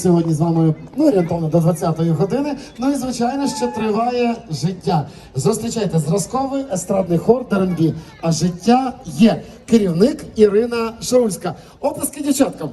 Сьогодні з вами ну, орієнтовно до 20-ї години. Ну і звичайно, що триває життя. Зустрічайте зразковий естрадний хор ДРНБ. А життя є керівник Ірина Шаульська. Оплески дівчаткам.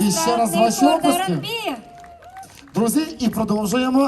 І ще раз ваші обласки. Друзі, і продовжуємо